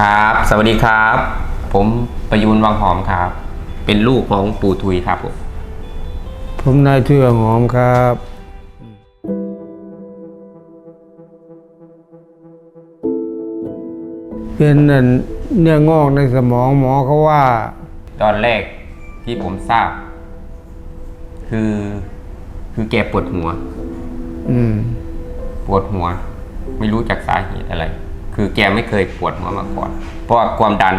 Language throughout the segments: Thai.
ครับ สวัสดีครับ ผมประยูนวังหอมครับ เป็นลูกของปู่ทุยครับผมผมนายเทืองหอมครับ เป็นนั่นเนื้องอกในสมองหมอเขาว่า ตอนแรกที่ผมทราบ คือ คือแกปวดหัว อืม ปวดหัว ไม่รู้จักสาเหตุอะไร คือแกไม่เคยปวดหัวมาก่อน เพราะว่าความดัน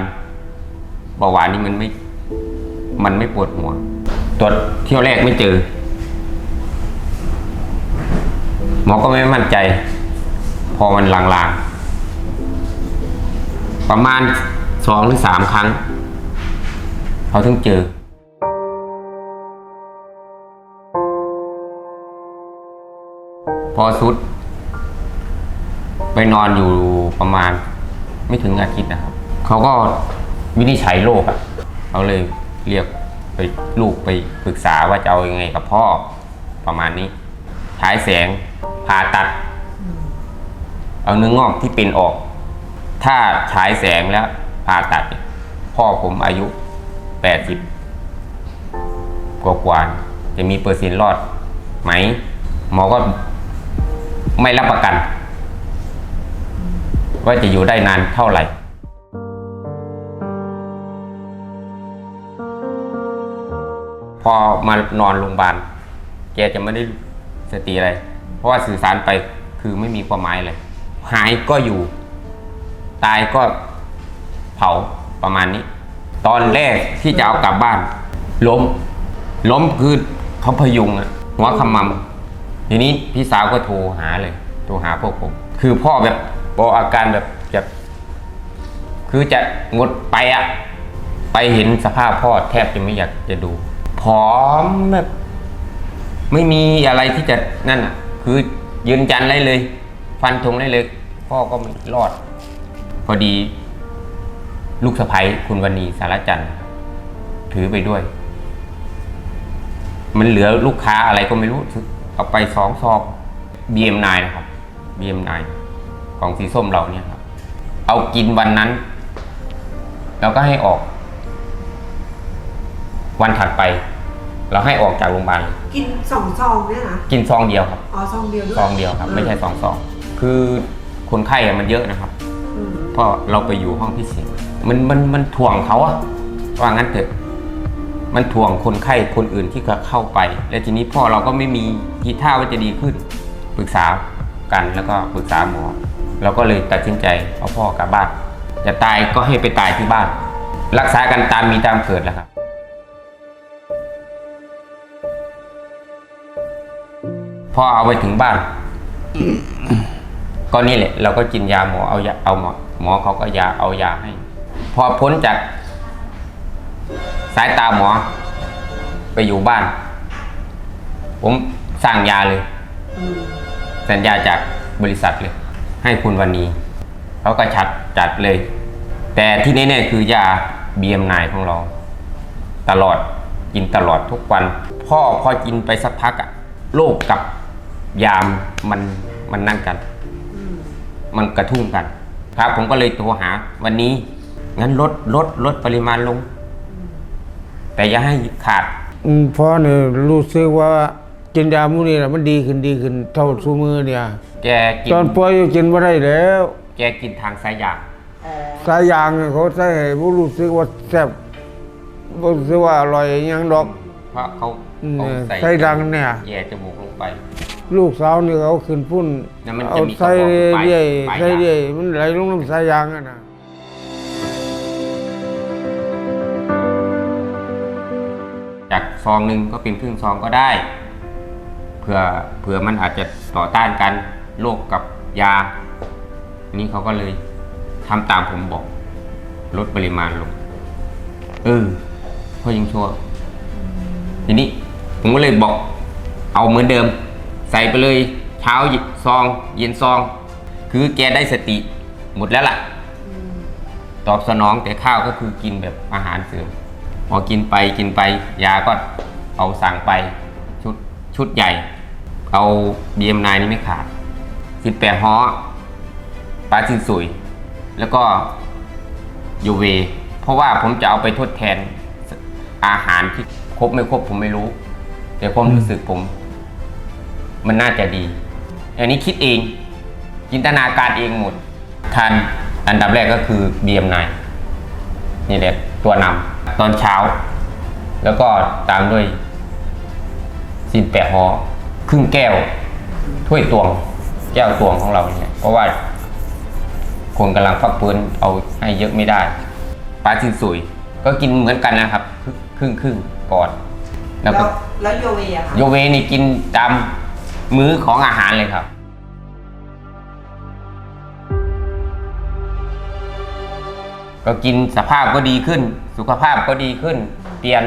เบาหวานนี่มันไม่ มันไม่ปวดหัวตรวจเที่ยวแรกไม่เจอ หมอก็ไม่มั่นใจ พอมันลางๆ ประมาณสองหรือสามครั้ง เขาถึงเจอพอสุด ไปนอนอยู่ประมาณไม่ถึงอาทิตย์นะครับ เขาก็วินิจฉัยโรคอะเขาเลยเรียกไปลูกไปปรึกษาว่าจะเอาอยัางไงกับพ่อประมาณนี้ฉายแสงผ่าตัด เอาเนื้องอกที่เป็นออก ถ้าฉายแสงแล้วผ่าตัด พ่อผมอายุแปดสิบกว่าๆจะมีเปอร์เซ็นต์รอดไหมหมอก็ไม่รับประกัน ว่าจะอยู่ได้นานเท่าไหร่พอมานอนโรงพยาบาลแกจะไม่ได้สติอะไร เพราะว่าสื่อสารไปคือไม่มีความหมายเลย หายก็อยู่ ตายก็เผาประมาณนี้ ตอนแรกที่จะเอากลับบ้าน ล้ม ล้มคือเขาพยุงอะหัวขมำทีนี้พี่สาวก็โทรหาเลย โทรหาพวกผม คือพ่อแบบ บอกอาการแบบจะคือจะงดไปอะไปเห็นสภาพพ่อแทบจะไม่อยากจะดูผอมแบบไม่มีอะไรที่จะนั่นอะคือยืนยันได้เลย ฟันธงได้เลย พ่อก็ไม่รอด พอดี ลูกสะใภ้คุณวณีสารจันทร์ถือไปด้วย มันเหลือลูกค้าอะไรก็ไม่รู้ เอาไปสองซอง BM9 นะครับ BM9 ของสีส้มเราเนี่ยครับ เอากินวันนั้นเราก็ให้ออก วันถัดไป เราให้ออกจากโรงพยาบาลเลยกินสองซองเนี่ยนะกินซองเดียวครับอ๋อซองเดียวด้วยซองเดียวครับ ไม่ใช่สองซอง คือคนไข้อะมันเยอะนะครับอืมเพราะเราไปอยู่ห้องพิเศษมันมันมันถ่วงเขาอะว่างั้นเถอะมันถ่วงคนไข้คนอื่นที่เขาเข้าไป แล้วทีนี้พ่อเราก็ไม่มีทีท่าว่าจะดีขึ้น ปรึกษากันแล้วก็ปรึกษาหมอ เราก็เลยตัดสินใจเอาพ่อกลับบ้านจะตายก็ให้ไปตายที่บ้าน รักษากันตามมีตามเกิดแล้วครับ พอเอาไปถึงบ้าน ก็นี่แหละ เราก็กินยาหมอเอายาเอาหมอหมอเขาก็ยาเอายาให้ พอพ้นจากสายตาหมอ ไปอยู่บ้าน ผมสั่งยาเลย สัญญาจากบริษัทเลย ให้คุณวันนี้เขาก็ชัดจัดเลย แต่ที่แน่ๆคือยา BM9 ของเรา ตลอดกินตลอดทุกวัน พ่อพอกินไปสักพักอะโรคกับยามมันมันนั่นกัน มันกระทุ่มกัน ครับผมก็เลยโทรหาวันนี้ งั้นลดลดลดปริมาณลง แต่อย่าให้ขาด อืมพอเนี่ยรู้สึกว่า กินยามูนี่แหละมันดีขึ้นดีขึ้นเท่าซูมือเนี่ย แกกิน ตอนป่วยอยู่กินไม่ได้แล้วแกกินทางสายยางอ๋อสายยางเนี่ยเขาใส่ให้บ่รู้สึกว่าแซ่บบ่รู้สึกว่าอร่อยอยังดอก เพราะเขาอืมเขาใส่ดังเนี่ย แย่จมูกลงไป ลูกสาวนี่เขาขึ้นพุ่นแล้วมันจะเอามีใส่กระบอกเรื่อยปลายใส่ยางเรื่อยมันไหลลงน้ำสายยางอะนะจากซองหนึ่งก็เป็นครึ่งซองก็ได้ เผื่อเผื่อมันอาจจะต่อต้านกันโรคกับยานนี้เขาก็เลยทำตามผมบอก ลดปริมาณลง เออพ่อยังชั่วทีนี้ ผมก็เลยบอก เอาเหมือนเดิม ใส่ไปเลยเช้าหยิบซอง เย็นซอง คือแกได้สติ หมดแล้วล่ะ ตอบสนองแต่ข้าวก็คือกินแบบอาหารเสริมพอกินไปกินไป ยาก็เอาสั่งไป ชุดชุดใหญ่ เอาเบียมนายนี่ไม่ขาดสิบแปดฮ้อปลาชินสุย แล้วก็ยูเว เพราะว่าผมจะเอาไปทดแทนอาหารที่ครบไม่ครบผมไม่รู้ แต่ความรู้สึกผม มันน่าจะดี อันนี้คิดเอง จินตนาการเองหมดทานอันดับแรกก็คือ BM9 นี่แหละตัวนำตอนเช้า แล้วก็ตามด้วยสินแปะฮอ ครึ่งแก้ว ถ้วยตวง แก้วตวงของเราเนี่ย เพราะว่า คนกำลังฟักฟื้นเอาให้เยอะไม่ได้ปลาจินสุย ก็กินเหมือนกันนะครับ ครึ่งครึ่งๆก่อนแล้วแล้ก็วแล้วโยเวอะค่ะโยเวนี่กินตามมื้อของอาหารเลยครับก็กินสภาพก็ดีขึ้น สุขภาพก็ดีขึ้น เปลี่ยน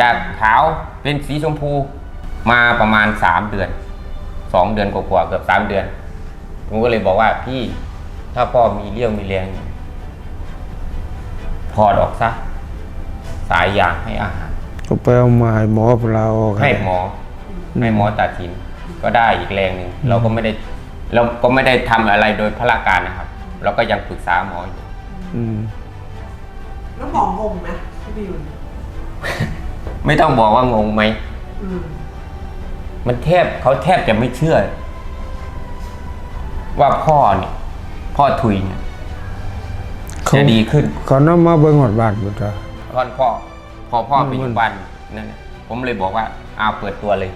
จากขาวเป็นสีชมพู มาประมาณสามเดือนสองเดือนกว่าๆเกือบสามเดือน ผมก็เลยบอกว่าพี่ถ้าพ่อมีเรี่ยวมีแรงถอดออกซะสายยางให้อาหารก็ไปเอามาให้หมอปลาออกให้หมอให้หมอตัดสินก็ได้อีกแรงหนึ่งเราก็ไม่ได้เราก็ไม่ได้ทำอะไรโดยพละการนะครับ เราก็ยังปรึกษาหมออยู่อืมแล้วหมองงไหมพี่บิวไม่ต้องบอกว่างงไหมอื มมันแทบเขาแทบจะไม่เชื่อ ว่าพ่อเนี่ย พ่อทุยเนี่ยเขาจะดีขึ้นเขานำมาเบิ่งหอดบ้านบ่จ้ะตอนพ่อพอพ่อไปอมัยู่นบ้านนั่นน่ะผมเลยบอกว่าอ้าวเปิดตัวเลย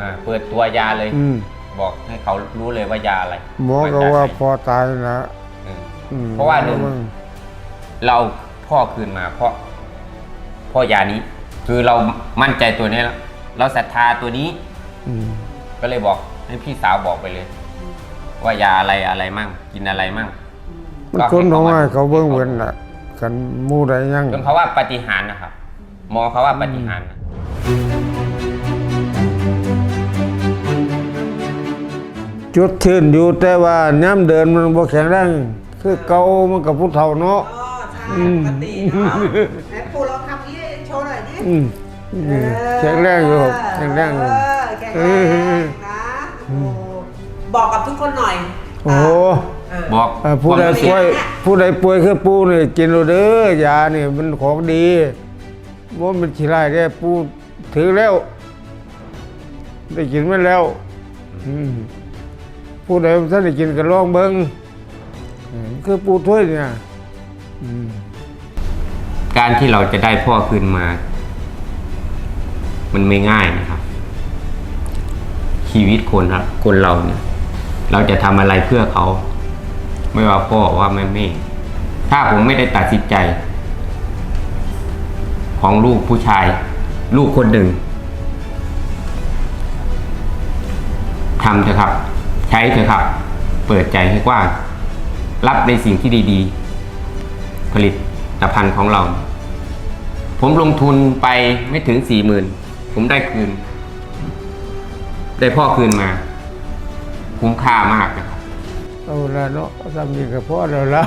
อ่าเปิดตัวยาเลย อืมบอกให้เขารู้เลยว่ายาอะไรหมอก็ว่าพอตายนะอืมอืมเพราะว่าหนึ่งเราเอาพ่อคืนมาเพราะเพ่อยานี้ คือเรามั่นใจตัวนี้แล้วเราศรัทธาตัวนี้ อืมก็เลยบอกให้พี่สาวบอกไปเลย ว่ายาอะไรอะไรมั่ง กินอะไรมั่งมันคนน้อยเขาเบิ่งเว้นน่ะกันหมู่ใดยังจนเขาว่าปาฏิหารย์นะครับหมอเขาว่าปาฏิหารย์นะจุดชื่นอยู่แต่ว่าย้ำเดินมันบ่แข็งแรงคือเก่ามันกับผู้เฒ่าเนาะ อ๋อใช่ปกติเนาะไหนปูลองทำนี้โชว์หน่อยดิอืมอืมแข็งแรงอยู่ครับแข็งแรงอยู่ เออแข็ งแรงนะโอ้บอกกับทุกคนหน่อยโอ้เออ บอกเอ่อผู้ใดความรู้สึกป่วยผู้ใดป่วยคือปูนี่กินเอาเด้อยานี่มันของดีบ่ามันสิร้ายได้ปูถือแล้ว ได้กินมาแล้วอืมผู้ใดบ่ทันได้กินก็ลองเบิ่งอืมคือปูถ้วยเนี่ยอืม การที่เราจะได้พ่อคืนมา มันไม่ง่ายนะครับ ชีวิตคนครับคนเราเนี่ยเราจะทำอะไรเพื่อเขา ไม่ว่าพ่อว่าแม่แม่ถ้าผมไม่ได้ตัดสินใจ ของลูกผู้ชาย ลูกคนหนึ่งทำเถอะครับ ใช้เถอะครับ เปิดใจให้กว้าง รับในสิ่งที่ดีๆ ผลิตภัณฑ์ของเรา ผมลงทุนไปไม่ถึงสี่หมื่นผมได้คืน ได้พ่อคืนมา คุ้มค่ามากนะครับ เอาละเนาะทำนี่ก็พอเราละ